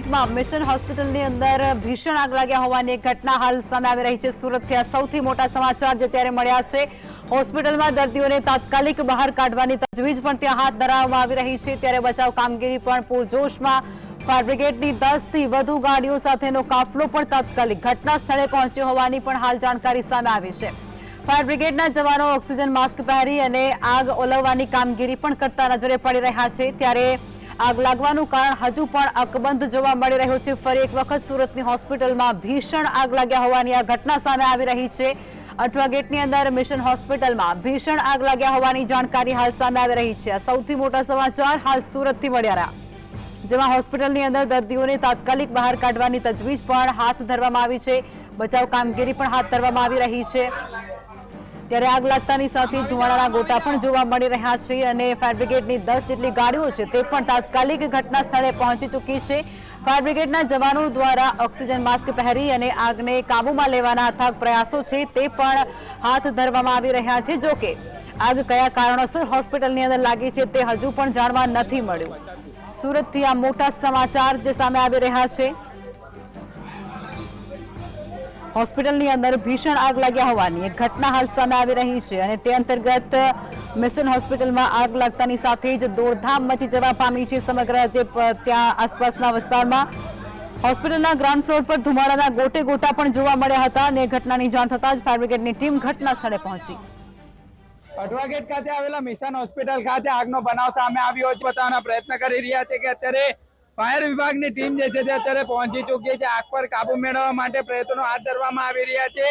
ગેટમાં mission હોસ્પિટલની અંદર ભીષણ આગ લાગ્યા હોવાની ઘટના હાલ સામે આવી રહી છે. સુરતથી આ સૌથી મોટા સમાચાર જે ત્યારે મળ્યા છે, હોસ્પિટલમાં દર્દીઓને તાત્કાલિક બહાર કાઢવાની તજવીજ પણ ત્યાં હાથ ધરાવવામાં આવી રહી છે. ત્યારે બચાવ કામગીરી પણ પૂરજોશમાં. ફાયર બ્રિગેડની દસથી વધુ ગાડીઓ સાથેનો કાફલો પણ તાત્કાલિક ઘટના સ્થળે પહોંચ્યો હોવાની પણ હાલ જાણકારી સામે આવી છે. ફાયર બ્રિગેડના જવાનો ઓક્સિજન માસ્ક પહેરી અને આગ ઓલવવાની કામગીરી પણ કરતા નજરે પડી રહ્યા છે. ત્યારે આગ લાગવાનું કારણ હજુ પણ અકબંધ જોવા મળી રહ્યું છે. ફરી એક વખત સુરતની હોસ્પિટલમાં ભીષણ આગ લાગ્યા હોવાની આ ઘટના સામે આવી રહી છે. અઠવા ગેટની અંદર મિશન હોસ્પિટલમાં ભીષણ આગ લાગ્યા હોવાની જાણકારી હાલ સામે આવી રહી છે. સૌથી મોટા સમાચાર હાલ સુરતથી મળ્યા રહ્યા. જેમાં હોસ્પિટલની અંદર દર્દીઓને તાત્કાલિક બહાર કાઢવાની તજવીજ પણ હાથ ધરવામાં આવી છે. બચાવ કામગીરી પણ હાથ ધરવામાં આવી રહી છે. ત્યારે આગ લાગતાની સાથે ધુમાડાના ગોટા પણ જોવા મળી રહ્યા છે અને ફાયર બ્રિગેડની દસ જેટલી ગાડીઓ છે તે પણ તાત્કાલિક ઘટના સ્થળે પહોંચી ચૂકી છે. ફાયર બ્રિગેડના જવાનો દ્વારા ઓક્સિજન માસ્ક પહેરી અને આગને કાબૂમાં લેવાના અથાગ પ્રયાસો છે તે પણ હાથ ધરવામાં આવી રહ્યા છે. જો કે આગ કયા કારણોસર હોસ્પિટલની અંદર લાગી છે તે હજુ પણ જાણવા નથી મળ્યું. સુરતથી આ મોટા સમાચાર જે સામે આવી રહ્યા છે. હોસ્પિટલની અંદર ભીષણ આગ લાગ્યા હોવાની એક ઘટના હાલ સામે આવી રહી છે અને તે અંતર્ગત મિશન હોસ્પિટલમાં આગ લાગતાની સાથે જ દોડધામ મચી જવા પામી છે સમગ્ર જે ત્યાં આસપાસના વિસ્તારમાં. હોસ્પિટલના ગ્રાઉન્ડ ફ્લોર પર ધુમાડાના ગોટે ગોટા પણ જોવા મળ્યા હતા અને ઘટનાની જાણ થતાં જ ફાયર બ્રિગેડની ટીમ ઘટના સ્થળે પહોંચી. અઠવા ગેટ ખાતે આવેલા મિશન હોસ્પિટલ ખાતે આગનો બનાવ સામે આવ્યો છે. બતાવવાના પ્રયત્ન કરી રહ્યા છે કે અત્યારે ફાયર વિભાગની ટીમ જે છે તે અત્યારે પહોંચી ચૂકી છે. આગ પર કાબુ મેળવવા માટે પ્રયત્નો હાથ ધરવામાં આવી રહ્યા છે.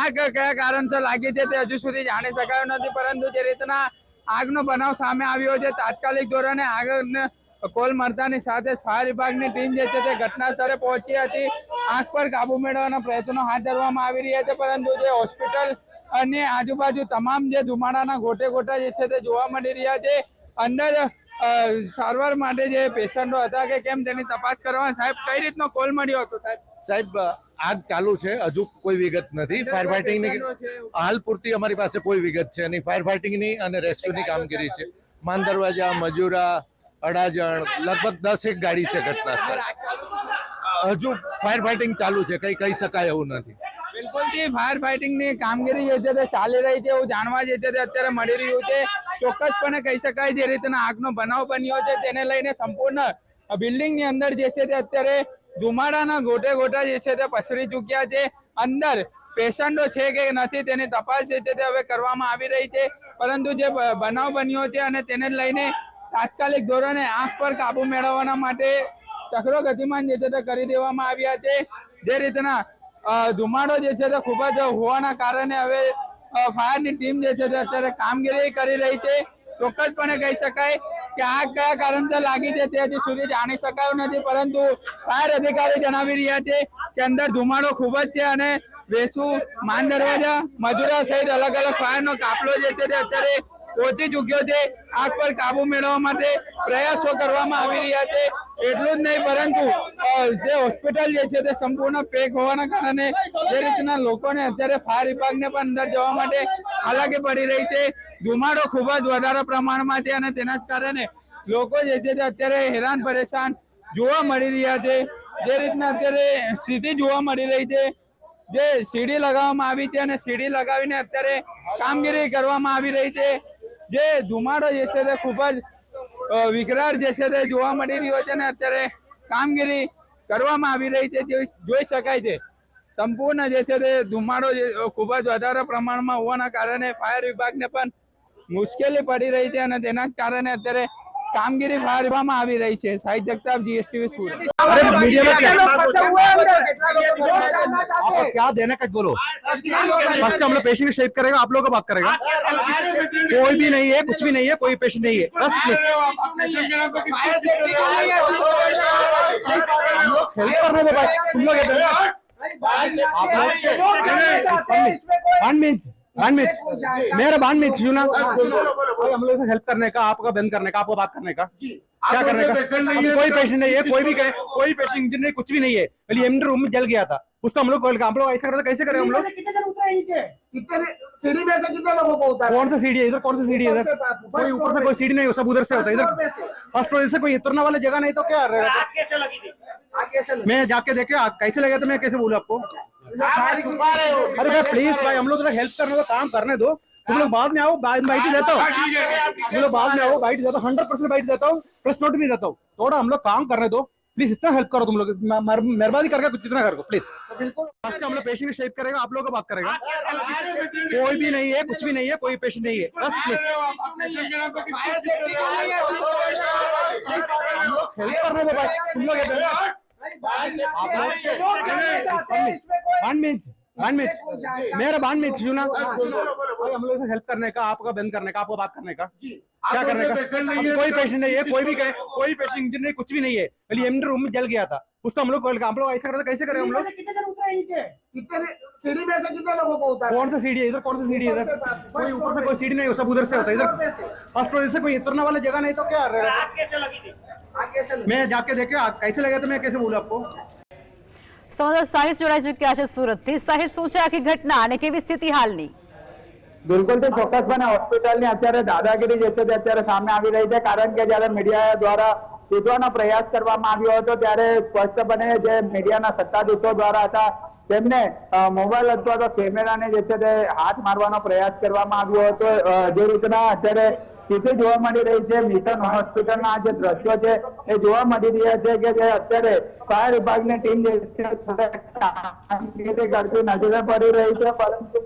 આગ કયા કારણસર લાગી છે તે હજુ સુધી જાણી શકાયું નથી, પરંતુ જે રીતના આગનો બનાવ સામે આવ્યો છે, તાત્કાલિક ધોરણે આગને કોલ મળતાની સાથે ફાયર વિભાગની ટીમ જે છે તે ઘટના સ્થળે પહોંચી હતી. આગ પર કાબુ મેળવવાના પ્રયત્નો હાથ ધરવામાં આવી રહ્યા છે, પરંતુ જે હોસ્પિટલ અને આજુબાજુ તમામ જે ધુમાડાના ગોટે ગોટા જે છે તે જોવા મળી રહ્યા છે. અંદર સારવાર માટે જે પેશન્ટો હતા કે કેમ તેની તપાસ કરવા સાહેબ કઈ રીતનો કોલ મળ્યો હતો સાહેબ? સાહેબ આગ ચાલુ છે. હજુ કોઈ વિગત નથી. ફાયર ફાઇટિંગની હાલ પૂરતી અમારી પાસે કોઈ વિગત છે નહીં. ફાયર ફાઇટિંગની અને રેસ્ક્યુની કામગીરી છે. માન દરવાજા મજૂરા અડાજણ લગભગ દસ એક ગાડી છે ઘટના સ્થળે. હજુ ફાયર ફાઇટિંગ ચાલુ છે. કઈ કહી શકાય એવું નથી. બિલકુલથી ફાયર ફાઇટિંગની કામગીરી જે છે તે ચાલી રહી છે એવું જાણવા જે છે તે અત્યારે મળી રહ્યું છે. ચોક્કસપણે કહી શકાય, જે રીતના આગનો બનાવ બન્યો છે, તેને લઈને સંપૂર્ણ બિલ્ડિંગની અંદર જે છે તે અત્યારે ધુમાડાના ગોટે ગોટા જે છે તે પસરી ચૂક્યા છે. અંદર પેશન્ટો છે કે નથી તેની તપાસ જે છે તે હવે કરવામાં આવી રહી છે. પરંતુ જે બનાવ બન્યો છે અને તેને લઈને તાત્કાલિક ધોરણે આંખ પર કાબુ મેળવવાના માટે ચક્રો ગતિમાન જે છે તે કરી દેવામાં આવ્યા છે. જે રીતના ધુમાડો જે છે તે ખૂબ જ હોવાના કારણે હવે ફાયરની ટીમ જે છે અત્યારે કામગીરી કરી રહી છે. ચોક્કસપણે કહી શકાય કે આગ કયા કારણસર લાગી છે તે હજી સુધી જાણી શકાયું નથી. પરંતુ ફાયર અધિકારી જણાવી રહ્યા છે કે અંદર ધુમાડો ખૂબ જ છે અને વેસુ, માન દરવાજા મજુરા સહિત અલગ અલગ ફાયરનો કાફલો જે છે અત્યારે પહોંચી ચૂક્યો છે. આગ પર કાબુ મેળવવા માટે પ્રયાસો કરવામાં આવી રહ્યા છે. એટલું જ નહીં, પરંતુ જે હોસ્પિટલ જે છે તે સંપૂર્ણ પેક હોવાના કારણે જે રીતના લોકોને અત્યારે ફાયર વિભાગને પણ અંદર જવા માટે હાલાકી પડી રહી છે. ધુમાડો ખૂબ જ વધારે પ્રમાણમાં છે અને તેના કારણે લોકો જે છે તે અત્યારે હેરાન પરેશાન જોવા મળી રહ્યા છે. જે રીતના અત્યારે સ્થિતિ જોવા મળી રહી છે. જે સીડી લગાવવામાં આવી છે અને સીડી લગાવીને અત્યારે કામગીરી કરવામાં આવી રહી છે. જે ધુમાડો જે છે તે ખૂબ જ વિકરાળ જે છે તે જોવા મળી રહ્યો છે અને અત્યારે કામગીરી કરવામાં આવી રહી છે જે જોઈ શકાય છે. સંપૂર્ણ જે છે તે ધુમાડો ખૂબ જ વધારે પ્રમાણમાં હોવાના કારણે ફાયર વિભાગને પણ મુશ્કેલી પડી રહી છે અને તેના જ કારણે અત્યારે કામગીરી ફાયર વિભાગમાં આવી રહી છે સાહિત્ય જગતાપ જીએસટીવી સુરત आपको क्या देने का बोलो फर्स्ट हम लोग पेशेंट शेप करेगा आप लोग का बात करेगा कोई भी नहीं है कुछ भी नहीं है कोई पेशेंट नहीं है बस हेल्प करने दो भाई तुम लोग इधर वन मेरा वन मिनट सुना भाई हम लोग से हेल्प करने का आपका बंद करने का आपको बात करने का। क्या करने का? कोई पेशेंट नहीं है कोई भी कहे कोई पेशेंट नहीं कुछ भी नहीं है। खाली एम रूम में जल गया था। उसका हम लोग हम लोग ऐसा करते कैसे करें हम लोग? सीढ़ी में से कितने लोगों को उतारा? कौन सा सीढ़ी है? इधर कौन सा सीढ़ी है? इधर कोई ऊपर से कोई सीढ़ी नहीं है सब उधर से होता है इधर। फ़र्स्ट फ्लोर से कोई उतरने वाला जगह नहीं तो क्या रहेगा मैं जाके देखे आ- कैसे लगे तो मैं कैसे बोलूँ आपको? छुपा रहे हो। अरे भाई प्लीज़ भाई हम लोग तो हेल्प करने को काम करने दो। तुम लोग बाद में आओ बाइट ही देता हूँ। तुम लोग बाद में आओ बाइट देता हूँ हंड्रेड परसेंट बाइट देता हूँ प्रेस नोट भी देता हूँ। थोड़ा हम लोग काम करने दो। प्लीज़ इतना हेल्प करो तुम लोग। मेहरबानी करके कुछ इतना करो प्लीज़ बिल्कुल। हम लोग पेशेंट शेप करेगा आप लोगों का बात करेगा। कोई भी नहीं है कुछ भी नहीं है कोई पेशेंट नहीं है। बस प्लीज़ हेल्प करने दो भाई। तुम लोग ये मेरा वन मिनट सुना भाई हम लोग से हेल्प करने का आपका बंद करने का आपको बात करने का। क्या करने का? कोई पेशेंट नहीं है कोई भी कहे कोई पेशेंट इंजन नहीं कुछ भी नहीं है। खाली एम रूम में जल गया था। उसको हम लोग हम लोग ऐसा करते कैसे करें हम लोग? कितने जन उतरे नीचे? कितने सीढ़ी में से कितने लोगों को उतारा? कौन सा सीढ़ी है? इधर कौन सा सीढ़ी है? इधर कोई ऊपर से कोई सीढ़ी नहीं है, सब उधर से होता है इधर। फ़र्स्ट फ्लोर से कोई उतरने वाला जगह नहीं तो क्या? मैं जाके देखे कैसे लगे तो मैं कैसे बोलूँ आपको? સંવાદદાતા સાહિશ જોડાઈ ચુક્યા છે સુરતથી. સાહિશ શું છે આખી ઘટના અને કેવી સ્થિતિ હાલની? બિલકુલ તો ચોક્કસપણે હોસ્પિટલની અત્યારે દાદાગીરી જે છે તે અત્યારે સામે આવી રહી છે, કારણ કે જ્યારે મીડિયા દ્વારા શોધવાનો પ્રયાસ કરવામાં આવ્યો હતો, ત્યારે સ્પષ્ટપણે જે મીડિયાના સત્તાધીશો દ્વારા હતા, તેમને મોબાઈલ અથવા તો કેમેરાને જે છે તે હાથ મારવાનો પ્રયાસ કરવામાં આવ્યો હતો. જે રીતના અત્યારે સ્થિતિ જોવા મળી રહી છે. મિશન હોસ્પિટલના જે દ્રશ્યો છે, એ જોવા મળી રહ્યા છે કે અત્યારે ફાયર વિભાગની ટીમ જે કરતી નજરે પડી રહી છે. પરંતુ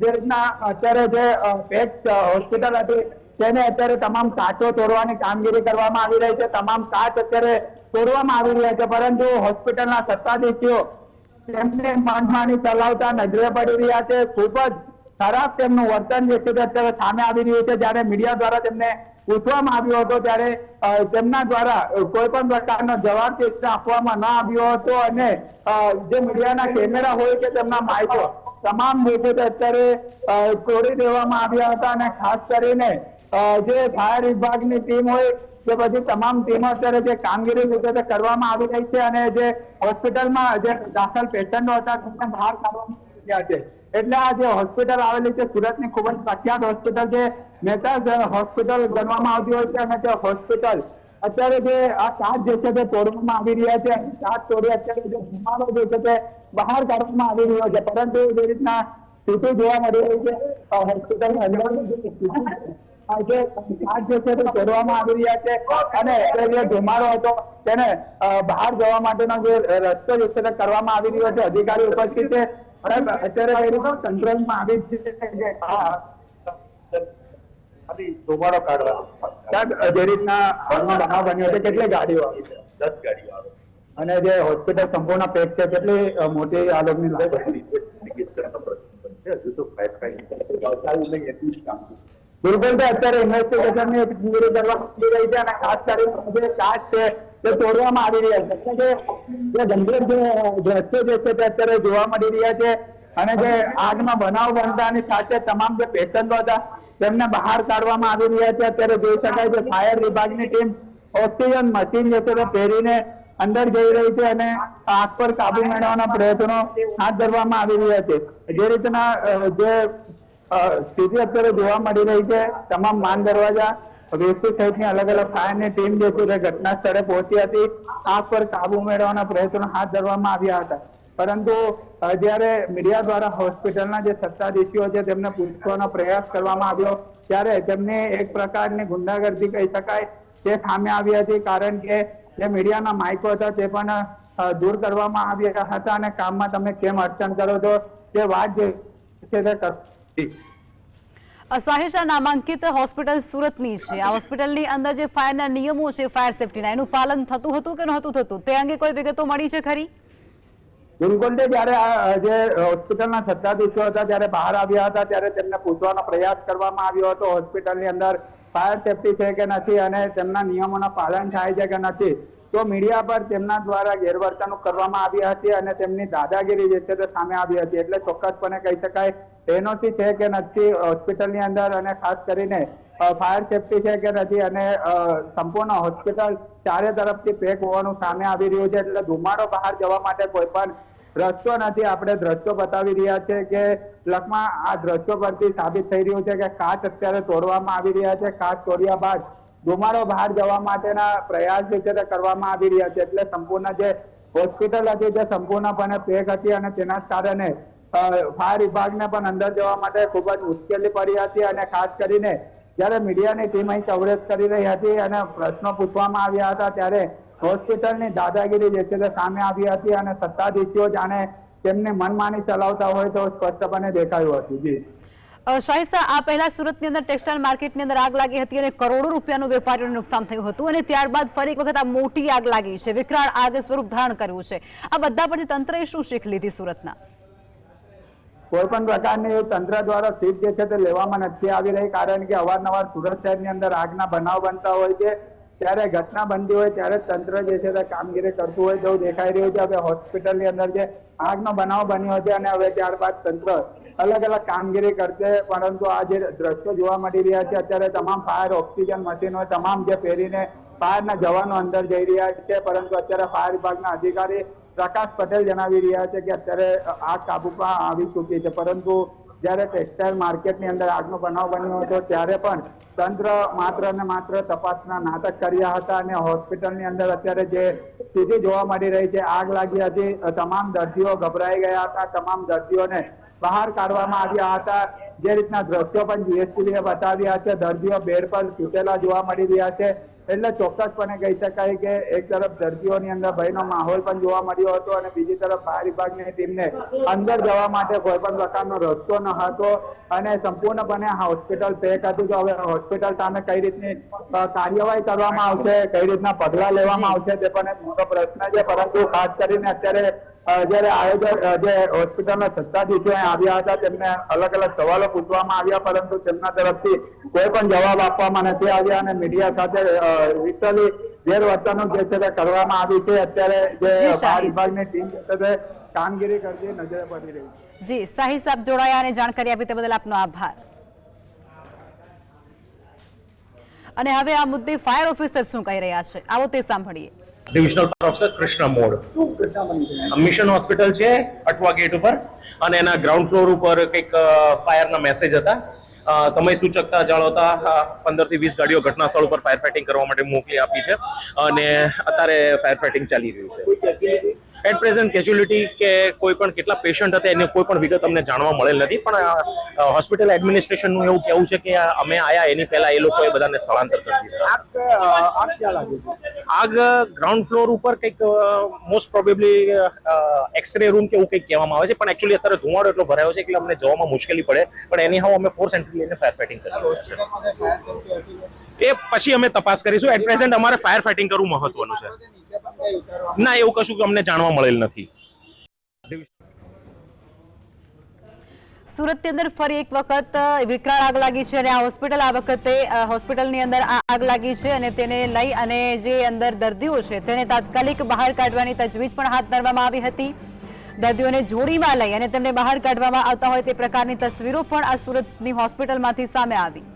જે રીતના અત્યારે જે પેટ હોસ્પિટલ હતી, તેને અત્યારે તમામ કાચો તોડવાની કામગીરી કરવામાં આવી રહી છે. તમામ કાચ અત્યારે તોડવામાં આવી રહ્યા છે. પરંતુ હોસ્પિટલના સત્તાધીશીઓ તેમને માનમાની ચલાવતા નજરે પડી રહ્યા છે. ખૂબ જ ખરાબ તેમનું વર્તન જે છે તે અત્યારે સામે આવી રહ્યું છે. જ્યારે મીડિયા દ્વારા તેમને પૂછવામાં આવ્યો હતો, ત્યારે તેમના દ્વારા કોઈ પણ પ્રકારનો જવાબ છે આપવામાં ન આવ્યો હતો અને જે મીડિયાના કેમેરા હોય કે તેમના માઇકો તમામ જે અત્યારે તોડી દેવામાં આવ્યા હતા અને ખાસ કરીને જે ફાયર વિભાગની ટીમ હોય કે પછી તમામ ટીમો અત્યારે જે કામગીરી વિગતે કરવામાં આવી રહી છે અને જે હોસ્પિટલમાં જે દાખલ પેશન્ટો હતા તેમને બહાર કાઢવામાં આવી રહ્યા છે. એટલે આ જે હોસ્પિટલ આવેલી છે સુરતની ખૂબ જ પ્રખ્યાત હોસ્પિટલ છે. મહેતા હોસ્પિટલ ગણવામાં આવતી હોય છે અને તે હોસ્પિટલ અત્યારે જે આ કાચ જે છે તે તોડવામાં આવી રહ્યા છે. કાચ તોડી અત્યારે જે ધુમાડો જે છે તે બહાર કાઢવામાં આવી રહ્યો છે. પરંતુ જે રીતના સ્થિતિ જોવા મળી રહી છે હોસ્પિટલ હોસ્પિટલની જે સ્થિતિ છે, આ જે કાચ જે છે તે તોડવામાં આવી રહ્યા છે. અને જે ધુમાડો હતો તેને બહાર જવા માટેનો જે રસ્તો જે છે તે કરવામાં આવી રહ્યો છે. અધિકારી ઉપસ્થિત છે. અને અત્યારે કંટ્રોલમાં આવી છે ધુમાડો કાઢવા સાહેબ, જે રીતના હાલમાં બનાવ બન્યો છે કેટલી ગાડીઓ આવી છે. દસ ગાડીઓ આવે અને જે હોસ્પિટલ સંપૂર્ણ પેક છે કેટલી મોટી આ લોકોની દુર્ગંધ અત્યારે ઇન્વેસ્ટિગેશનની પૂરી કરવા રહી છે અને ખાસ કરીને જે કાચ છે તે તોડવામાં આવી રહ્યા છે. જે ગંભીર દ્રશ્યો જે છે તે અત્યારે જોવા મળી રહ્યા છે અને જે આગના બનાવ બનતાની સાથે તમામ જે પેશન્ટો હતા, તેમને બહાર કાઢવામાં આવી રહ્યા છે. અત્યારે જોઈ શકાય છે, ફાયર વિભાગની ટીમ ઓક્સિજન મશીન જે છે તે પહેરીને અંદર જઈ રહી છે અને આગ પર કાબુ મેળવવાના પ્રયત્નો હાથ ધરવામાં આવી રહ્યા છે. જે રીતના જે સ્થિતિ અત્યારે જોવા મળી રહી છે, તમામ માન દરવાજા વેસ્ટુ સહિતની અલગ અલગ ફાયરની ટીમ જે છે ઘટના સ્થળે પહોંચી હતી આગ પર કાબુ મેળવવાના પ્રયત્નો હાથ ધરવામાં આવ્યા હતા. પરંતુ જ્યારે મીડિયા દ્વારા હોસ્પિટલના જે સત્તાધીશીઓ છે, તેમને પૂછવાનો પ્રયાસ કરવામાં આવ્યો, ત્યારે તેમને એક પ્રકારની ગુંડાગર્દી કહી શકાય તે સામે આવી હતી, કારણ કે જે મીડિયાના માઇકો હતા, તે પણ દૂર કરવામાં આવ્યા હતા અને કામમાં તમે કેમ અડચણ કરો છો? તે વાત જે છે તે સાહિશ નામાંકિત હોસ્પિટલ સુરતની છે. આ હોસ્પિટલની અંદર જે ફાયરના નિયમો છે, ફાયર સેફટીના એનું પાલન થતું હતું કે નહોતું થતું? તે અંગે કોઈ વિગતો મળી છે ખરી? બિલકુલ જ્યારે આ જે હોસ્પિટલના સત્તાધીશો હતા, ત્યારે બહાર આવ્યા હતા, ત્યારે તેમને પૂછવાનો પ્રયાસ કરવામાં આવ્યો હતો હોસ્પિટલની અંદર ફાયર સેફટી છે કે નથી અને તેમના નિયમોના પાલન થાય છે કે નથી. તો મીડિયા પર તેમના દ્વારા ગેરવર્તણૂક કરવામાં આવી હતી અને તેમની દાદાગીરી જે છે તે સામે આવી હતી. એટલે ચોક્કસપણે કહી શકાય એનઓસી છે કે નથી, હોસ્પિટલની અંદર અને ખાસ કરીને ફાયર સેફટી છે કે નથી અને સંપૂર્ણ હોસ્પિટલ ચારે તરફથી પેક હોવાનું સામે આવી રહ્યું છે એટલે ધુમાડો બહાર જવા માટે કોઈ પણ રસ્તો નથી. આપણે દ્રશ્યો બતાવી રહ્યા છે કે લખમાં આ દ્રશ્યો પરથી સાબિત થઈ રહ્યું છે કે કાચ અત્યારે તોડવામાં આવી રહ્યા છે. કાચ તોડ્યા બાદ ધુમાડો બહાર જવા માટેના પ્રયાસ જે છે તે કરવામાં આવી રહ્યા છે. એટલે સંપૂર્ણ જે હોસ્પિટલ હતી તે સંપૂર્ણપણે પેક હતી અને તેના કારણે ફાયર વિભાગને પણ અંદર જવા માટે ખૂબ જ મુશ્કેલી પડી હતી અને ખાસ કરીને જ્યારે મીડિયાની ટીમ અહીં કવરેજ કરી રહી હતી અને પ્રશ્નો પૂછવામાં આવ્યા હતા ત્યારે હોસ્પિટલની દાદાગીરી જે છે તે સામે આવી હતી અને સત્તાધીશીઓ જાણે તેમને મનમાની ચલાવતા હોય તો સ્પષ્ટપણે દેખાયું હતું. જી. આ પહેલા સુરતની અંદર ટેક્સટાઇલ માર્કેટની અંદર આગ લાગી હતી અને કરોડો રૂપિયાનું વેપારીઓને નુકસાન થયું હતું અને ત્યારબાદ ફરી એક વખત આ મોટી આગ લાગી છે. વિકરાળ આગ સ્વરૂપ ધારણ કર્યું છે. આ બધા પરથી તંત્રએ શું શીખ લીધી સુરતના? કોઈ પણ પ્રકારની તંત્ર દ્વારા સીટ જે છે તે લેવામાં નથી આવી રહી, કારણ કે અવારનવાર સુરત શહેરની અંદર આગના બનાવ બનતા હોય છે. ત્યારે ઘટના બનતી હોય, ત્યારે તંત્ર જે છે તે કામગીરી કરતું હોય તેવું દેખાઈ રહ્યું છે. હવે હોસ્પિટલની અંદર જે આગનો બનાવ બન્યો છે અને હવે ત્યારબાદ તંત્ર અલગ અલગ કામગીરી કરશે, પરંતુ આ જે દ્રશ્યો જોવા મળી રહ્યા છે, અત્યારે તમામ ફાયર, ઓક્સિજન, મશીનો, તમામ જે પહેરીને ફાયરના જવાનો અંદર જઈ રહ્યા છે, પરંતુ અત્યારે ફાયર વિભાગના અધિકારી પ્રકાશ પટેલ જણાવી રહ્યા છે કે અત્યારે આગ કાબુમાં આવી ચૂકી છે. પરંતુ જ્યારે ટેક્સટાઇલ માર્કેટની અંદર આગનો બનાવ બન્યો હતો, ત્યારે પણ તંત્ર માત્ર ને માત્ર તપાસના નાટક કર્યા હતા અને હોસ્પિટલની અંદર અત્યારે જે સ્થિતિ જોવા મળી રહી છે, આગ લાગી હતી, તમામ દર્દીઓ ગભરાઈ ગયા હતા, તમામ દર્દીઓને બહાર કાઢવામાં આવ્યા હતા. જે રીતના દ્રશ્યો પણ જીએસટીએ બતાવ્યા છે, દર્દીઓ બેડ પર સૂતેલા જોવા મળી રહ્યા છે. એટલે ચોક્કસપણે કહી શકાય કે એક તરફ દર્દીઓની અંદર ભયનો માહોલ પણ જોવા મળ્યો હતો અને બીજી તરફ ફાયર વિભાગની ટીમને અંદર જવા માટે કોઈ પણ પ્રકારનો રસ્તો ન હતો અને સંપૂર્ણપણે હોસ્પિટલ પેક હતું. તો હવે હોસ્પિટલ સામે કઈ રીતની કાર્યવાહી કરવામાં આવશે, કઈ રીતના પગલા લેવામાં આવશે, તે પણ એક મોટો પ્રશ્ન છે. પરંતુ ખાસ કરીને અત્યારે જ્યારે આયોજક જે હોસ્પિટલના સત્તાધીશો આવ્યા હતા તેમને અલગ અલગ સવાલો પૂછવામાં આવ્યા પરંતુ તેમના તરફથી કોઈ પણ જવાબ આપવામાં નથી આવ્યા અને મીડિયા સાથે લિટરલી ગેરવર્તણૂક જે છે તે કરવામાં આવી છે. અત્યારે જે જી, વિભાગની ટીમ છે તે કામગીરી કરતી નજરે પડી રહી છે. જી સાહી સાહેબ જોડાયા અને જાણકારી આપી તે બદલ આપનો આભાર. અને હવે આ મુદ્દે ફાયર ઓફિસર શું કહી રહ્યા છે? આવો તે સાંભળીએ. ડિવિઝનલ ફાયર ઓફિસર કૃષ્ણ મોડ મિશન હોસ્પિટલ છે. અઠવા ગેટ ઉપર. અને એના ગ્રાઉન્ડ ફ્લોર ઉપર કંઈક ફાયરના મેસેજ હતા. સમય સૂચકતા જાળવતા પંદરથી વીસ ગાડીઓ ઘટના સ્થળ ઉપર ફાયર ફાઇટિંગ કરવા માટે મોકલી આપી છે. અને અત્યારે ફાયર ફાઇટિંગ ચાલી રહ્યું છે. એટ પ્રેઝન્ટ કેજ્યુલિટી કે કોઈ પણ કેટલા પેશન્ટ હતા એની કોઈ પણ વિગત અમને જાણવા મળેલ નથી. પણ હોસ્પિટલ એડમિનિસ્ટ્રેશનનું એવું કહેવું છે કે અમે આયા એની પહેલા એ લોકોએ બધાને સ્થળાંતર કરી દીધા. આગ ગ્રાઉન્ડ ફ્લોર ઉપર કંઈક મોસ્ટ પ્રોબેબલી એક્સરે રૂમ કે એવું કંઈક કહેવામાં આવે છે. પણ એકચ્યુઅલી અત્યારે ધુમાડો એટલો ભરાયો છે એટલે અમને જવામાં મુશ્કેલી પડે. પણ એની હાવ અમે ફોર્સ એન્ટ્રી લઈને ફાયર ફાઇટિંગ કરી એ પછી અમે તપાસ કરીશું. એટ પ્રેઝન્ટ અમારે ફાયર ફાઇટિંગ કરવું મહત્વનું છે. ના, એવું કશું અમને જાણવા મળેલ નથી. સુરતની અંદર ફરી એક વખત વિકરાળ આગ લાગી છે અને આ હોસ્પિટલ આ વખતે હોસ્પિટલની અંદર આગ લાગી છે અને તેને લઈ અને જે અંદર દર્દીઓ છે તેને તાત્કાલિક બહાર કાઢવાની તજવીજ પણ હાથ ધરવામાં આવી હતી. દર્દીઓને જોડીમાં લઈ અને તેમને બહાર કાઢવામાં આવતા હોય તે પ્રકારની તસવીરો પણ આ સુરતની હોસ્પિટલમાંથી સામે આવી.